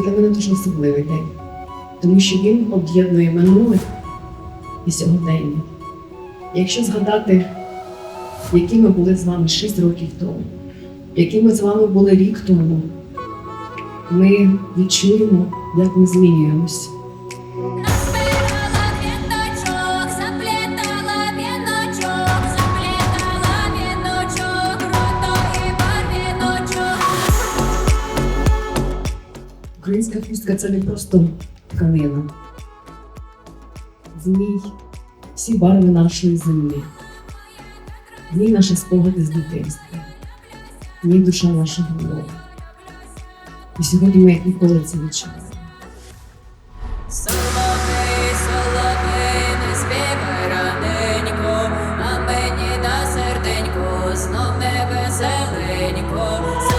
для мене дуже особливий день, тому що він об'єднує минуле і сьогодення. Якщо згадати, які ми були з вами 6 років тому, які ми з вами були рік тому, ми відчуємо, як ми змінюємось. Українська хустка це не просто тканина. В ній всі барви нашої землі, в ній наші спогади з дитинства, в ній душа нашого народу. І сьогодні ми як ніколи це відчуваємо. Знов небе зеленько